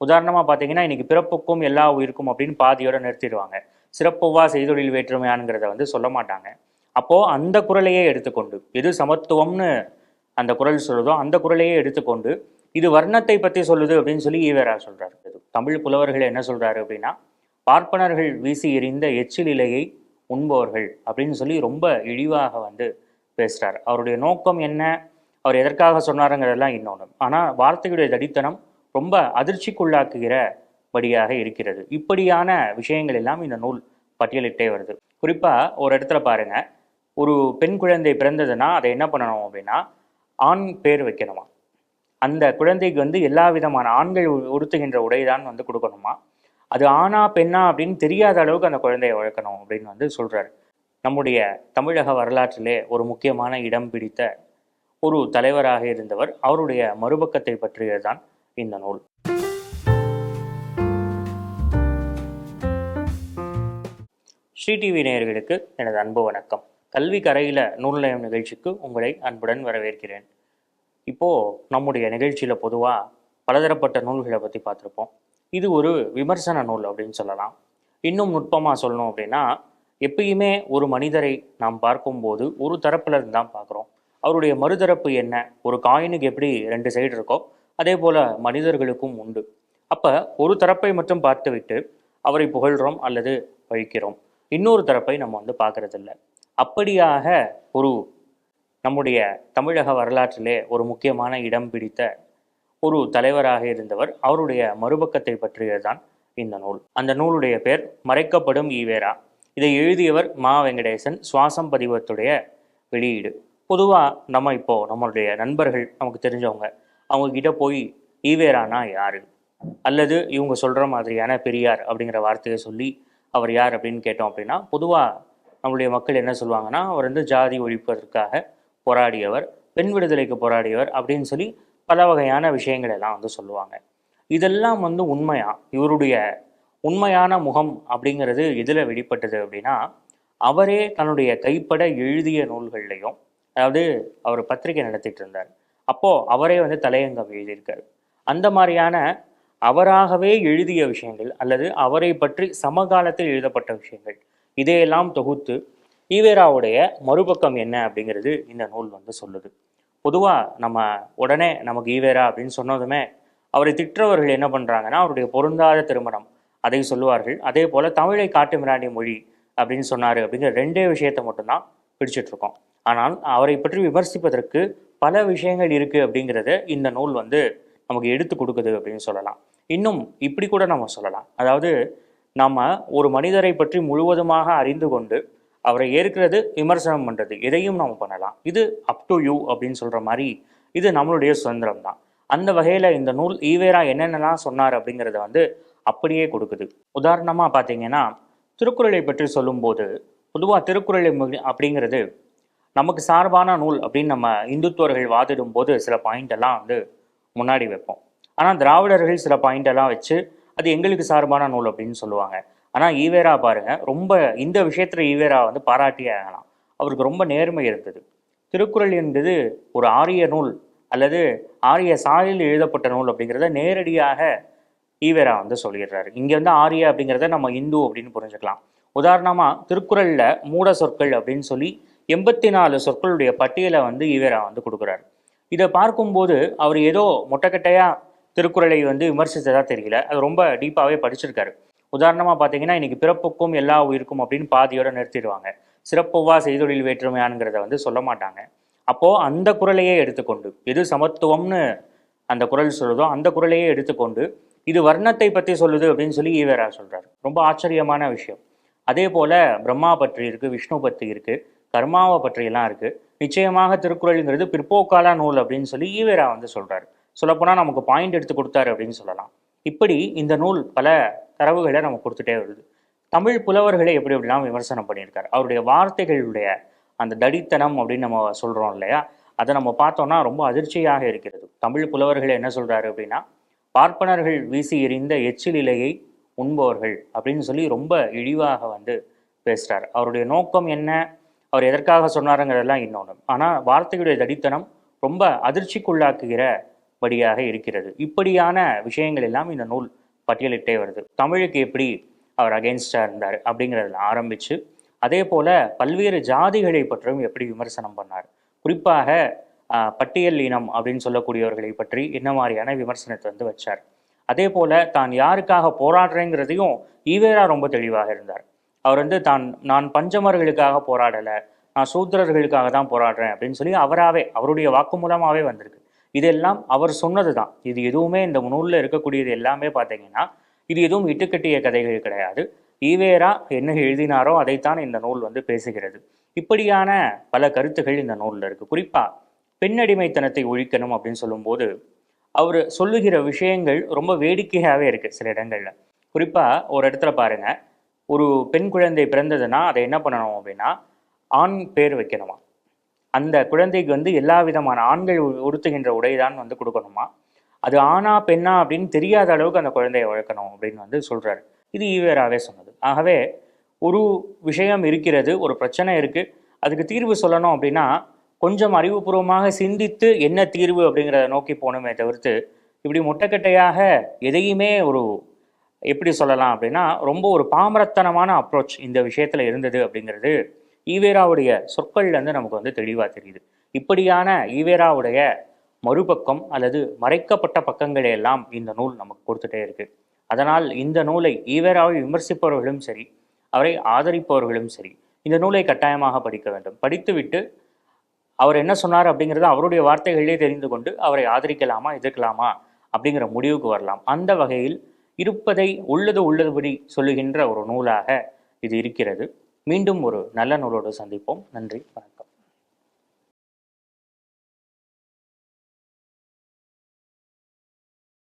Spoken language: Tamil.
உதாரணமாக பார்த்தீங்கன்னா இன்றைக்கி பிறப்புக்கும் எல்லா உயிருக்கும் அப்படின்னு பாதியோடு நிறுத்திடுவாங்க. சிறப்புவா செய்தொழில் வேற்றுமையானுங்கிறத வந்து சொல்ல மாட்டாங்க. அப்போது அந்த குரலையே எடுத்துக்கொண்டு எது சமத்துவம்னு அந்த குரல் சொல்லுதோ அந்த குரலையே எடுத்துக்கொண்டு இது வர்ணத்தை பற்றி சொல்லுது அப்படின்னு சொல்லி ஈவேரா இது தமிழ் புலவர்கள் என்ன சொல்கிறாரு அப்படின்னா பார்ப்பனர்கள் வீசி எறிந்த எச்சில் இலையை உண்பவர்கள் அப்படின்னு சொல்லி ரொம்ப இழிவாக வந்து பேசுகிறார் அவருடைய நோக்கம் என்ன? அவர் எதற்காக சொன்னாருங்கிறதெல்லாம் இன்னொன்று ஆனால் வார்த்தையுடைய தடித்தனம் ரொம்ப அதிர்ச்சிக்குள்ளாக்குகிறபடியாக இருக்கிறது. இப்படியான விஷயங்கள் எல்லாம் இந்த நூல் பட்டியலிட்டே வருது. குறிப்பாக ஒரு இடத்துல பாருங்க. ஒரு பெண் குழந்தை பிறந்ததுன்னா அதை என்ன பண்ணணும் அப்படின்னா ஆண் பேர் வைக்கணுமா? அந்த குழந்தைக்கு வந்து எல்லா விதமான ஆண்கள் உடுத்துகின்ற உடை தான் வந்து கொடுக்கணுமா? அது ஆணா பெண்ணா அப்படின்னு தெரியாத அளவுக்கு அந்த குழந்தையை வளர்க்கணும் அப்படின்னு வந்து சொல்றாரு. நம்முடைய தமிழக வரலாற்றிலே ஒரு முக்கியமான இடம் பிடித்த ஒரு தலைவராக இருந்தவர் அவருடைய மறுபக்கத்தை பற்றியதுதான் இந்த நூல். ஸ்ரீ டிவி நேயர்களுக்கு எனது அன்பு வணக்கம். கல்வி கரையில நூல் நிலையம் நிகழ்ச்சிக்கு உங்களை அன்புடன் வரவேற்கிறேன். இப்போ நம்முடைய நிகழ்ச்சியில பொதுவா பலதரப்பட்ட நூல்களை பத்தி பார்த்துருப்போம். இது ஒரு விமர்சன நூல் அப்படின்னு சொல்லலாம். இன்னும் நுட்பமாக சொல்லணும் அப்படின்னா எப்பயுமே ஒரு மனிதரை நாம் பார்க்கும்போது ஒரு தரப்புல இருந்து தான் பார்க்குறோம். அவருடைய மறுதரப்பு என்ன? ஒரு காயினுக்கு எப்படி ரெண்டு சைடு இருக்கோ அதே போல மனிதர்களுக்கும் உண்டு. அப்ப ஒரு தரப்பை மட்டும் பார்த்துவிட்டு அவரை புகழ்கிறோம் அல்லது பழிக்கிறோம் இன்னொரு தரப்பை நம்ம வந்து பார்க்கறதில்ல. அப்படியாக ஒரு நம்முடைய தமிழக வரலாற்றிலே ஒரு முக்கியமான இடம் பிடித்த ஒரு தலைவராக இருந்தவர் அவருடைய மறுபக்கத்தை பற்றியதுதான் இந்த நூல். அந்த நூலுடைய பேர் மறைக்கப்படும் ஈவேரா. இதை எழுதியவர் மா வெங்கடேசன் சுவாசம் பதிவத்துடைய வெளியீடு. பொதுவாக நம்ம இப்போ நம்மளுடைய நண்பர்கள் நமக்கு தெரிஞ்சவங்க அவங்க கிட்ட போய் ஈவேரானா யார்? அல்லது இவங்க சொல்கிற மாதிரியான பெரியார் அப்படிங்கிற வார்த்தையை சொல்லி அவர் யார் அப்படின்னு கேட்டோம் அப்படின்னா பொதுவாக நம்மளுடைய மக்கள் என்ன சொல்லுவாங்கன்னா அவர் வந்து ஜாதி ஒழிப்பதற்காக போராடியவர் பெண் விடுதலைக்கு போராடியவர் அப்படின்னு சொல்லி பல வகையான விஷயங்கள் எல்லாம் வந்து சொல்லுவாங்க. இதெல்லாம் வந்து உண்மையா? இவருடைய உண்மையான முகம் அப்படிங்கிறது எதில் வெளிப்பட்டது அப்படின்னா அவரே தன்னுடைய கைப்பட எழுதிய நூல்கள்லையும் அதாவது அவர் பத்திரிகை நடத்திட்டு இருந்தார். அப்போ அவரே வந்து தலையங்கம் எழுதியிருக்காரு. அந்த மாதிரியான அவராகவே எழுதிய விஷயங்கள் அல்லது அவரை பற்றி சமகாலத்தில் எழுதப்பட்ட விஷயங்கள் இதையெல்லாம் தொகுத்து ஈவேராவுடைய மறுபக்கம் என்ன அப்படிங்கிறது இந்த நூல் வந்து சொல்லுது. பொதுவாக நம்ம உடனே நமக்கு ஈவேரா அப்படின்னு சொன்னதுமே அவரை திட்டவர்கள் என்ன பண்ணுறாங்கன்னா அவருடைய பொருந்தாத திருமணம் அதை சொல்லுவார்கள். அதே போல் தமிழை காட்டு மிராண்டி மொழி அப்படின்னு சொன்னார் அப்படிங்கிற ரெண்டே விஷயத்தை மட்டும்தான் பிடிச்சிட்டு இருக்கோம். ஆனால் அவரை பற்றி விமர்சிப்பதற்கு பல விஷயங்கள் இருக்குது அப்படிங்கிறத இந்த நூல் வந்து நமக்கு எடுத்து கொடுக்குது அப்படின்னு சொல்லலாம். இன்னும் இப்படி கூட நம்ம சொல்லலாம். அதாவது நம்ம ஒரு மனிதரை பற்றி முழுவதுமாக அறிந்து கொண்டு அவரை ஏற்கிறது விமர்சனம் பண்ணுறது எதையும் நம்ம பண்ணலாம். இது அப் டு யூ அப்படின்னு சொல்கிற மாதிரி இது நம்மளுடைய சுதந்திரம் தான். அந்த வகையில் இந்த நூல் ஈவேரா என்னென்னலாம் சொன்னார் அப்படிங்கிறத வந்து அப்படியே கொடுக்குது. உதாரணமாக பார்த்தீங்கன்னா திருக்குறளை பற்றி சொல்லும்போது பொதுவாக திருக்குறளை மு- அப்படிங்கிறது நமக்கு சார்பான நூல் அப்படின்னு நம்ம இந்துத்துவர்கள் வாதிடும் போது சில பாயிண்ட் எல்லாம் வந்து முன்னாடி வைப்போம். ஆனால் திராவிடர்கள் சில பாயிண்ட் எல்லாம் வச்சு அது எங்களுக்கு சார்பான நூல் அப்படின்னு சொல்லுவாங்க. ஆனால் ஈவேரா பாருங்க ரொம்ப இந்த விஷயத்துல ஈவேரா வந்து பாராட்டியே ஆகலாம். அவருக்கு ரொம்ப நேர்மை இருந்தது. திருக்குறள் என்பது ஒரு ஆரிய நூல் அல்லது ஆரிய சாலையில் எழுதப்பட்ட நூல் அப்படிங்கிறத நேரடியாக ஈவேரா வந்து சொல்லிடுறாரு. இங்கே வந்து ஆரிய அப்படிங்கிறத நம்ம இந்து அப்படின்னு புரிஞ்சுக்கலாம். உதாரணமாக திருக்குறளில் மூட சொற்கள் அப்படின்னு சொல்லி எண்பத்தி நாலு சொற்களுடைய பட்டியலை வந்து ஈவேரா வந்து கொடுக்குறாரு. இதை பார்க்கும்போது அவர் ஏதோ மொட்டைக்கட்டையாக திருக்குறளை வந்து விமர்சித்ததாக தெரியல. அது ரொம்ப டீப்பாகவே படிச்சிருக்காரு. உதாரணமாக பார்த்தீங்கன்னா இன்னைக்கு பிறப்புக்கும் எல்லா உயிருக்கும் அப்படின்னு பாதியோட நிறுத்திடுவாங்க. சிறப்புவா செய்தொழில் வேற்றுமையானுங்கிறத வந்து சொல்ல மாட்டாங்க. அப்போது அந்த குரலையே எடுத்துக்கொண்டு எது சமத்துவம்னு அந்த குரல் சொல்லுதோ அந்த குரலையே எடுத்துக்கொண்டு இது வர்ணத்தை பற்றி சொல்லுது அப்படின்னு சொல்லி ஈவேரா சொல்கிறார் ரொம்ப ஆச்சரியமான விஷயம். அதே போல பிரம்மா பற்றி இருக்கு விஷ்ணு பற்றி இருக்கு. கர்மாவை பற்றியெல்லாம் இருக்குது நிச்சயமாக திருக்குறள்ங்கிறது பிற்போக்கால நூல் அப்படின்னு சொல்லி ஈவேரா வந்து சொல்கிறார் சொல்லப்போனால் நமக்கு பாயிண்ட் எடுத்து கொடுத்தாரு அப்படின்னு சொல்லலாம். இப்படி இந்த நூல் பல தரவுகளை நம்ம கொடுத்துட்டே வருது. தமிழ் புலவர்களை எப்படி எப்படிலாம் விமர்சனம் பண்ணியிருக்காரு? அவருடைய வார்த்தைகளுடைய அந்த தடித்தனம் அப்படின்னு நம்ம சொல்கிறோம் இல்லையா? அதை நம்ம பார்த்தோம்னா ரொம்ப அதிர்ச்சியாக இருக்கிறது. தமிழ் புலவர்கள் என்ன சொல்கிறாரு அப்படின்னா பார்ப்பனர்கள் வீசி எறிந்த எச்சில் இலையை உண்பவர்கள் அப்படின்னு சொல்லி ரொம்ப இழிவாக வந்து பேசுகிறார் அவருடைய நோக்கம் என்ன? அவர் எதற்காக சொன்னாருங்கிறதெல்லாம் இன்னொன்று ஆனால் வார்த்தையுடைய தடித்தனம் ரொம்ப அதிர்ச்சிக்குள்ளாக்குகிற படியாக இருக்கிறது. இப்படியான விஷயங்கள் எல்லாம் இந்த நூல் பட்டியலிட்டே வருது. தமிழுக்கு எப்படி அவர் அகெயின்ஸ்டாக இருந்தார் அப்படிங்கிறதுல ஆரம்பித்து அதே போல் பல்வேறு ஜாதிகளை பற்றியும் எப்படி விமர்சனம் பண்ணார். குறிப்பாக ஆஹ், பட்டியல் இனம் அப்படின்னு சொல்லக்கூடியவர்களை பற்றி என்ன மாதிரியான விமர்சனத்தை வந்து வச்சார். அதே போல் தான் யாருக்காக போராடுறேங்கிறதையும் ஈவேரா ரொம்ப தெளிவாக இருந்தார். அவர் வந்து தான் நான் பஞ்சமர்களுக்காக போராடலை நான் சூத்திரர்களுக்காக தான் போராடுறேன் அப்படின்னு சொல்லி அவராகவே அவருடைய வாக்குமூலமாகவே வந்திருக்கு. இதெல்லாம் அவர் சொன்னது தான் இது எதுவுமே இந்த நூலில் இருக்கக்கூடியது எல்லாமே பார்த்தீங்கன்னா இது எதுவும் இட்டுக்கட்டிய கதைகள் கிடையாது. ஈவேரா என்ன எழுதினாரோ அதைத்தான் இந்த நூல் வந்து பேசுகிறது. இப்படியான பல கருத்துகள் இந்த நூலில் இருக்குது குறிப்பாக பெண்ணடிமைத்தனத்தை ஒழிக்கணும் அப்படின்னு சொல்லும்போது அவர் சொல்லுகிற விஷயங்கள் ரொம்ப வேடிக்கையாகவே இருக்குது சில இடங்களில். குறிப்பாக ஒரு இடத்துல பாருங்கள் ஒரு பெண் குழந்தை பிறந்ததுன்னா அதை என்ன பண்ணணும் அப்படின்னா ஆண் பேர் வைக்கணுமா? அந்த குழந்தைக்கு வந்து எல்லா விதமான ஆண்கள் உடுத்துகின்ற உடை தான் வந்து கொடுக்கணுமா? அது ஆணா பெண்ணா அப்படின்னு தெரியாத அளவுக்கு அந்த குழந்தையை வளர்க்கணும் அப்படின்னு வந்து சொல்கிறாரு இது ஈவேராகவே சொன்னது. ஆகவே ஒரு விஷயம் இருக்கிறது ஒரு பிரச்சனை இருக்குது அதுக்கு தீர்வு சொல்லணும் அப்படின்னா கொஞ்சம் அறிவுபூர்வமாக சிந்தித்து என்ன தீர்வு அப்படிங்கிறத நோக்கி போகணுமே தவிர்த்து இப்படி முட்டைக்கட்டையாக எதையுமே ஒரு எப்படி சொல்லலாம் அப்படின்னா ரொம்ப ஒரு பாமரத்தனமான அப்ரோச் இந்த விஷயத்தில் இருந்தது அப்படிங்கிறது ஈவேராவுடைய சொற்கள்லேருந்து நமக்கு வந்து தெளிவாக தெரியுது. இப்படியான ஈவேராவுடைய மறுபக்கம் அல்லது மறைக்கப்பட்ட பக்கங்களை எல்லாம் இந்த நூல் நமக்கு கொடுத்துட்டே இருக்கு. அதனால் இந்த நூலை ஈவேராவை விமர்சிப்பவர்களும் சரி அவரை ஆதரிப்பவர்களும் சரி இந்த நூலை கட்டாயமாக படிக்க வேண்டும். படித்துவிட்டு அவர் என்ன சொன்னார் அப்படிங்கிறத அவருடைய வார்த்தைகளிலே தெரிந்து கொண்டு அவரை ஆதரிக்கலாமா எதிர்க்கலாமா அப்படிங்கிற முடிவுக்கு வரலாம். அந்த வகையில் இருப்பதை உள்ளது உள்ளதுபடி சொல்லுகின்ற ஒரு நூலாக இது இருக்கிறது. மீண்டும் ஒரு நல்ல நூலோடு சந்திப்போம். நன்றி வணக்கம்.